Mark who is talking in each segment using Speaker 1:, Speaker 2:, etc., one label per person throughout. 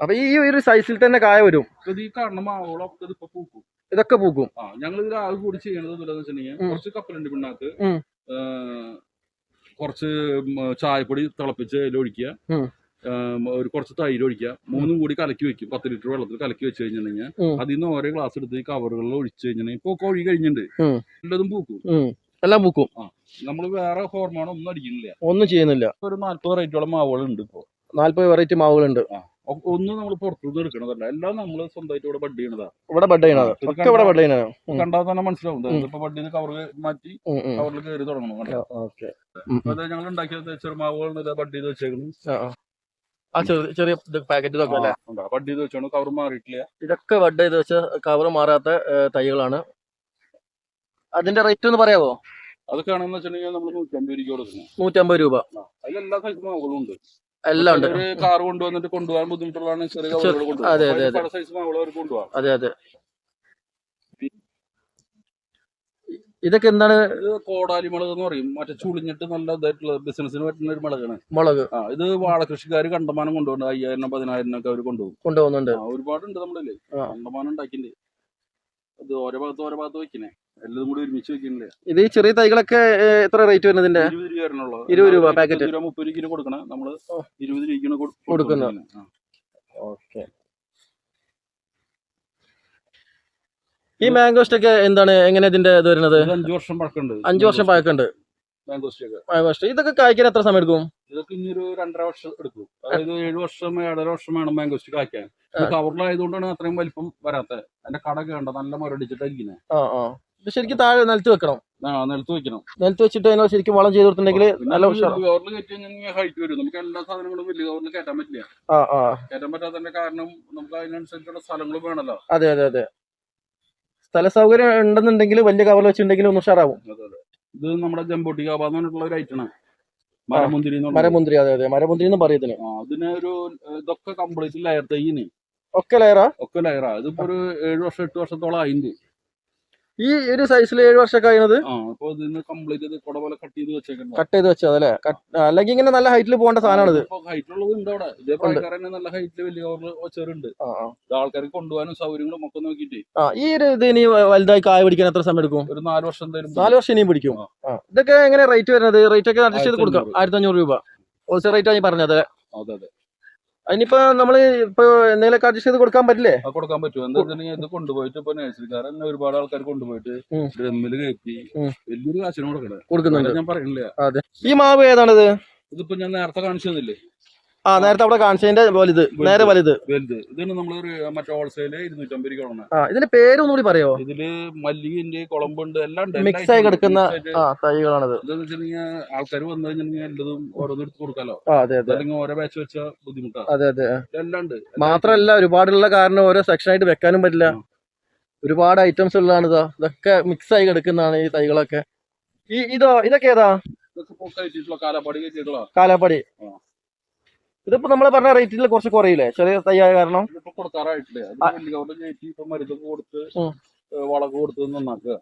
Speaker 1: അപ്പൊ ഈ ഒരു സൈസിൽ തന്നെ കായ വരും.
Speaker 2: ഇത് ഈ കാണുന്ന മാവോളൊക്കെ ഇത് ഇപ്പൊ പൂക്കും.
Speaker 1: ഇതൊക്കെ പൂക്കും.
Speaker 2: ആ ഞങ്ങൾ ഇതിൽ ആകെ കൂടി ചെയ്യണത് എന്താണെന്ന് വെച്ചിട്ടുണ്ടെങ്കിൽ
Speaker 1: ഉം.
Speaker 2: കുറച്ച് കപ്പലുണ്ട് പിണ്ണാക്ക്. ആ, കുറച്ച് ചായപ്പൊടി തിളപ്പിച്ച് അതിലൊഴിക്കുക ഒരു കുറച്ച് തൈര് ഒഴിക്കുക. മൂന്നും കൂടി കലക്കി വെക്കും. പത്ത് ലിറ്റർ വെള്ളത്തിൽ കലക്കി വെച്ച് കഴിഞ്ഞിട്ടുണ്ടെങ്കിൽ അതിൽ നിന്ന് ഓരോ ഗ്ലാസ് എടുത്ത് ഈ കവറുകളിൽ ഒഴിച്ച് കഴിഞ്ഞിട്ടുണ്ടെങ്കിൽ ഇപ്പൊ കോഴി കഴിഞ്ഞിട്ടുണ്ട്. എല്ലാതും പൂക്കും.
Speaker 1: എല്ലാം പൂക്കും.
Speaker 2: നമ്മൾ വേറെ ഹോർമോൺ ഒന്നും അടിക്കുന്നില്ല.
Speaker 1: ഒന്നും ചെയ്യുന്നില്ല.
Speaker 2: ഒരു നാല്പത് റേറ്റോളം മാവുകൾ ഉണ്ട് ഇപ്പോൾ
Speaker 1: നാല്പത് വെറൈറ്റി മാവുകളുണ്ട്.
Speaker 2: ഒന്നും നമ്മൾ പുറത്തുനിന്ന് എടുക്കണതല്ല. എല്ലാം നമ്മൾ സ്വന്തമായിട്ട് ഇവിടെ ബഡ് ചെയ്യണതാ.
Speaker 1: ഇവിടെ ബഡ് ചെയ്യണത്. ഒക്കെ ഇവിടെ ബഡ് ചെയ്യണത്.
Speaker 2: കണ്ടാൽ തന്നെ മനസ്സിലാവും. ഇപ്പൊ ബഡ് ചെയ്ത് കവർ മാറ്റി. കവറിൽ കയറി തുടങ്ങണം അത് ഞങ്ങൾ ഉണ്ടാക്കിയത് ചെറുമാവുകൾ ബഡ് ചെയ്ത് വെച്ചേക്കുന്നു
Speaker 1: ആ ചെറിയ ചെറിയ പാക്കറ്റ് അല്ലേ?
Speaker 2: ബഡ് ചെയ്ത് വെച്ചാണ് കവർ മാറിയിട്ടില്ല.
Speaker 1: ഇതൊക്കെ ബഡ് ചെയ്ത് വെച്ച കവർ മാറാത്ത തൈകളാണ്. അതിന്റെ റേറ്റ് ഒന്ന് പറയാവോ?
Speaker 2: അതൊക്കെ ആണെന്ന് വെച്ചിട്ടുണ്ടെങ്കിൽ നമ്മൾ നൂറ്റമ്പത് രൂപ കൊടുക്കുന്നത്
Speaker 1: നൂറ്റമ്പത് രൂപ.
Speaker 2: അതിലെല്ലാ സൈസ് മാവുകളും ഉണ്ട്.
Speaker 1: എല്ലാം ഉണ്ട്
Speaker 2: കാർ കൊണ്ടുവന്നിട്ട് കൊണ്ടുപോകാൻ ബുദ്ധിമുട്ടുള്ളതാണ് ചെറിയ
Speaker 1: അതെ, അതെ,
Speaker 2: അതിൽ സൈസ് കൊണ്ടുപോകാം.
Speaker 1: അതെ അതെ. ഇതൊക്കെ എന്താണ്?
Speaker 2: കോടാലി മുളക് എന്ന് പറയും. മറ്റേ ചുളിഞ്ഞിട്ട് നല്ല ഇതായിട്ടുള്ള ബിസിനസ്സിന് പറ്റുന്ന ഒരു മുളകാണ്.
Speaker 1: മുളക്.
Speaker 2: ആ ഇത് വാഴ കൃഷിക്കാർ കണ്ടമാനം കൊണ്ടുപോകുന്നുണ്ട്. അയ്യായിരം പതിനായിരം ഒക്കെ അവർ കൊണ്ടുപോകും.
Speaker 1: കൊണ്ടുപോകുന്നുണ്ട്.
Speaker 2: ഒരുപാടുണ്ട്
Speaker 1: നമ്മുടെ.
Speaker 2: കണ്ടമാനം ഉണ്ടാക്കിണ്ട് അത് ഓരോ ഭാഗത്ത് ഓരോ ഭാഗത്ത് വെക്കണേ. എല്ലാം കൂടി ഒരുമിച്ച് വെക്കണില്ലേ?
Speaker 1: ഇത് ഈ ചെറിയ തൈകളൊക്കെ എത്ര റേറ്റ് വരുന്നതിന്റെ?
Speaker 2: ഇരുപത് രൂപ വരണുള്ളൂ
Speaker 1: ഇരുപത് രൂപ പാക്കറ്റ്.
Speaker 2: രൂപ മുപ്പത് രൂപ കൊടുക്കണം. നമ്മൾ
Speaker 1: ഓ.
Speaker 2: ഇരുപത് രൂപയ്ക്കാണ് കൊടു-
Speaker 1: കൊടുക്കുന്നത്.
Speaker 2: കൊടുക്കുന്നത്.
Speaker 1: ഓക്കെ. ഈ മാംഗോസ്റ്റ് ഒക്കെ എന്താണ്? എങ്ങനെ ഇതിന്റെ ഇത് വരുന്നത്?
Speaker 2: അഞ്ചു വർഷം പഴക്കമുണ്ട്.
Speaker 1: അഞ്ചു വർഷം പഴക്കമുണ്ട്.
Speaker 2: മാംഗോസ്റ്റ്
Speaker 1: ഇതൊക്കെ കായ്ക്കാൻ എത്ര സമയം എടുക്കും?
Speaker 2: ഇതൊക്കെ ഇനി ഒരു രണ്ടര വർഷം എടുക്കും. അതായത് ഏഴ് വർഷം ഏഴര വർഷം വേണം മാംഗോസ്റ്റ് കായ്ക്കാൻ. കവറിലായതുകൊണ്ടാണ് അത്രയും വലിപ്പം വരാത്തത്. അതിന്റെ കടക്കേണ്ട നല്ല മുരടിച്ചിട്ടായിരിക്കുന്നത്
Speaker 1: ശരിക്കും താഴെ നിലത്ത് വെക്കണം.
Speaker 2: നിലത്ത് വെക്കണം.
Speaker 1: നിലത്ത് വെച്ചിട്ട് അതിനോട് ശരിക്കും വളം ചെയ്ത് കൊടുത്തിട്ടുണ്ടെങ്കിൽ നല്ല
Speaker 2: കവറിൽ കയറ്റി ഹൈറ്റ് വരും. നമുക്ക് എല്ലാ സാധനങ്ങളും വലിയ കവറിൽ കയറ്റാൻ പറ്റില്ല. കയറ്റാൻ പറ്റാത്തതിന്റെ കാരണം നമുക്ക് അതിനനുസരിച്ചുള്ള സ്ഥലങ്ങളും വേണല്ലോ.
Speaker 1: അതെ അതെ അതെ. സ്ഥല സൗകര്യം ഉണ്ടെന്നുണ്ടെങ്കിൽ വലിയ കവർ വെച്ചിട്ടുണ്ടെങ്കിൽ ഒന്ന് ഉഷാറാവും.
Speaker 2: ഇത് നമ്മുടെ ജമ്പോട്ടി കാബ എന്ന് പറഞ്ഞിട്ടുള്ള ഒരു ഐറ്റമാണ് മരമുന്തിരി
Speaker 1: അതെ അതെ. മരമുന്തിരി എന്ന് പറയതിന്
Speaker 2: ആ, അതിന് ഒരു ഇതൊക്കെ കംപ്ലീറ്റ് ലെയർ തൈന്
Speaker 1: ഒക്കെ ലെയറാ
Speaker 2: ഒക്കെ ലെയറാ ഇതിപ്പോ ഒരു ഏഴ് വർഷം എട്ട് വർഷത്തോളം ആയിണ്ട്.
Speaker 1: ഈ ഒരു സൈസിൽ ഏഴ് വർഷം കഴിയുന്നത്
Speaker 2: കട്ട് ചെയ്ത്
Speaker 1: വെച്ചത് അല്ലെ? അല്ലെങ്കിൽ ഇങ്ങനെ നല്ല ഹൈറ്റിൽ പോകേണ്ട സാധനമാണിത്.
Speaker 2: ഹൈറ്റ് ഉള്ളത് ഉണ്ട് അവിടെ. ഇതേ നല്ല ഹൈറ്റിൽ വലിയ
Speaker 1: ആ.
Speaker 2: ആൾക്കാർക്ക് കൊണ്ടുപോകാനും സൗകര്യങ്ങളും ഒക്കെ നോക്കിയിട്ട്.
Speaker 1: ആ ഈ ഒരു ഇത് ഇനി വലുതായി കായ പിടിക്കാൻ എത്ര സമയം എടുക്കും?
Speaker 2: ഒരു നാല് വർഷം എന്തായാലും
Speaker 1: നാല് വർഷം ഇനിയും പിടിക്കും. ഇതൊക്കെ എങ്ങനെ റേറ്റ് വരുന്നത്? റേറ്റ് ഒക്കെ അഡ്ജസ്റ്റ് ചെയ്ത് കൊടുക്കാം.
Speaker 2: ആയിരത്തി
Speaker 1: അഞ്ഞൂറ് രൂപ. ഹോൾസെയിൽ റേറ്റ് ആണ് പറഞ്ഞത്
Speaker 2: അതെ അതെ.
Speaker 1: അതിനിപ്പോ നമ്മൾ ഇപ്പൊ എന്തെങ്കിലും അഡ്ജസ്റ്റ് ചെയ്ത് കൊടുക്കാൻ പറ്റില്ലേ?
Speaker 2: കൊടുക്കാൻ പറ്റും. എന്താ ഇത് കൊണ്ടുപോയിട്ട് ഇപ്പൊ നഴ്സറിക്കാരൻ ഒരുപാട് ആൾക്കാർ കൊണ്ടുപോയിട്ട്
Speaker 1: ഡ്രമ്മിൽ
Speaker 2: ഡ്രമ്മിൽ കയറ്റി വലിയൊരു കാശിന് കൊടുക്കണേ
Speaker 1: കൊടുക്കുന്നുണ്ട്.
Speaker 2: ഞാൻ പറയണില്ല.
Speaker 1: ഈ മാവ് ഏതാണത്?
Speaker 2: ഇതിപ്പോ ഞാൻ നേരത്തെ കാണിച്ചു തന്നില്ലേ?
Speaker 1: ആ നേരത്തെ അവിടെ കാണിച്ചതിന്റെ വലുത് നേരെ വലുത്.
Speaker 2: വലുത്. ഇതിന് നമ്മളൊരു മറ്റേ ഹോൾസെയിൽ ഇരുന്നൂറ്റമ്പത് രൂപ
Speaker 1: ആ ഇതിന്റെ പേരൊന്നുകൂടി പറയോ?
Speaker 2: ഇതിൽ മല്ലികയുണ്ട് കുളമ്പുണ്ട് എല്ലാം
Speaker 1: മിക്സ് ആയി കിടക്കുന്ന തൈകളാണിത്.
Speaker 2: എന്താന്ന് വെച്ചിട്ടുണ്ടെങ്കിൽ ആൾക്കാർ വന്നു കഴിഞ്ഞാൽ എല്ലതും ഓരോന്ന് എടുത്ത് കൊടുക്കാലോ.
Speaker 1: അതെ അതെ.
Speaker 2: അല്ലെങ്കിൽ ഓരോ ബാച്ച് വെച്ച ബുദ്ധിമുട്ടാണ്
Speaker 1: അതെ അതെ.
Speaker 2: എല്ലാം ഉണ്ട്.
Speaker 1: മാത്രല്ല ഒരുപാടുള്ള കാരണം ഓരോ സെക്ഷൻ ആയിട്ട് വെക്കാനും പറ്റില്ല. ഒരുപാട് ഐറ്റംസ് ഉള്ളതാണ് ഇതാ. ഇതൊക്കെ മിക്സ് ആയി കിടക്കുന്നതാണ് ഈ തൈകളൊക്കെ. ഈ ഇതോ ഇതൊക്കെ ഏതാ?
Speaker 2: കാലപ്പാടി
Speaker 1: കാലാപ്പടി. ഇതിപ്പോ നമ്മൾ പറഞ്ഞ റേറ്റിൽ കുറച്ച് കുറയില്ലേ ചെറിയ തൈയായ കാരണം.
Speaker 2: അതിനുശേഷം കൊടുത്ത് നന്നാക്കുക.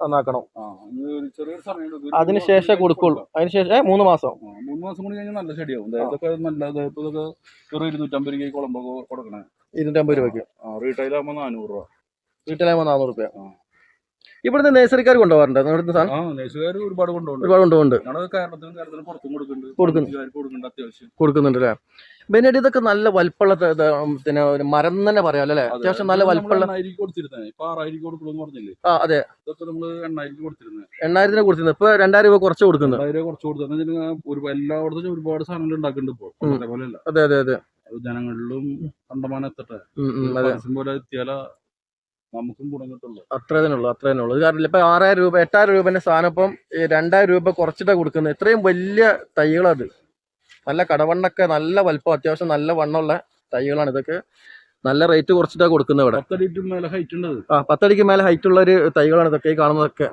Speaker 1: നന്നാക്കണം.
Speaker 2: ആ ഇനി ഒരു ചെറിയൊരു സമയം എടുക്കും. ഒരു
Speaker 1: അതിന്
Speaker 2: മൂന്ന്
Speaker 1: ശേഷം
Speaker 2: മാസം
Speaker 1: കൊടുക്കുള്ളൂ. അതിനുശേഷം മൂന്ന് മാസം.
Speaker 2: മൂന്ന് മാസം കൂടി കഴിഞ്ഞാൽ നല്ല ചെടിയാവും. ഇതൊക്കെ നല്ല ഇതൊക്കെ ഒരു ഇരുന്നൂറ്റമ്പത് രൂപയ്ക്ക് കുളമ്പൊക്കെ കൊടുക്കണേ.
Speaker 1: ഇരുന്നൂറ്റമ്പത് രൂപയ്ക്ക്.
Speaker 2: റീറ്റെയിൽ ആകുമ്പോൾ നാനൂറ് രൂപ.
Speaker 1: വീട്ടിലാകുമ്പോൾ നാനൂറ് രൂപ
Speaker 2: ആ.
Speaker 1: ഇവിടുന്ന് നേഴ്സറിക്കാർ കൊണ്ടുപോകാറുണ്ട്. ഇവിടുന്ന് സാധനം
Speaker 2: ഒരുപാട് കൊണ്ടുപോകുന്നുണ്ട്.
Speaker 1: ഒരുപാട് കൊണ്ടുപോകുന്നുണ്ട്.
Speaker 2: കൊടുക്കുന്നുണ്ട്.
Speaker 1: കൊടുക്കുന്നു. അല്ലേ ബെനഡി ഇതൊക്കെ നല്ല ത- പിന്നെ ഒരു മരം തന്നെ പറയാമല്ലോ അല്ലേ? അത്യാവശ്യം നല്ല
Speaker 2: കൊടുക്കണമെന്ന്
Speaker 1: ആ അതെ. എണ്ണായിരത്തിന് കൊടുത്തിരുന്നത്. ഇപ്പൊ രണ്ടായിരം രൂപ കുറച്ച് കൊടുക്കുന്നത്
Speaker 2: ഒരു എല്ലായിടത്തും ഒരുപാട് സാധനങ്ങൾ ഉണ്ടാക്കുന്നുണ്ട് ഇപ്പോൾ
Speaker 1: അതെ അതെ അതെ.
Speaker 2: ജനങ്ങളിലും കണ്ടമാനം എത്തട്ടെ. പോലെ എത്തിയാല നമുക്കും ഗുണം കിട്ടുള്ളൂ
Speaker 1: അത്രേ തന്നെ ഉള്ളൂ അത്രേ തന്നെ ഉള്ളൂ. ഇത് കാരണം ഇപ്പൊ ആറായിരം രൂപ എട്ടായിരം രൂപന്റെ സാധനം ഇപ്പം രണ്ടായിരം രൂപ കുറച്ചിട്ടാണ് കൊടുക്കുന്നത്. ഇത്രയും വലിയ തൈകളത്. നല്ല കടവണ്ണൊക്കെ നല്ല വലിപ്പം അത്യാവശ്യം നല്ല വണ്ണമുള്ള തൈകളാണ് ഇതൊക്കെ. നല്ല റേറ്റ് കുറച്ചിട്ടാണ് കൊടുക്കുന്നത് ഇവിടെ.
Speaker 2: പത്തടിക്ക് മേലെ ഹൈറ്റ് അത്.
Speaker 1: ആ പത്തടിക്ക് മേലെ ഹൈറ്റ് ഉള്ള ഒരു തൈകളാണ് ഇതൊക്കെ ഈ കാണുന്നതൊക്കെ.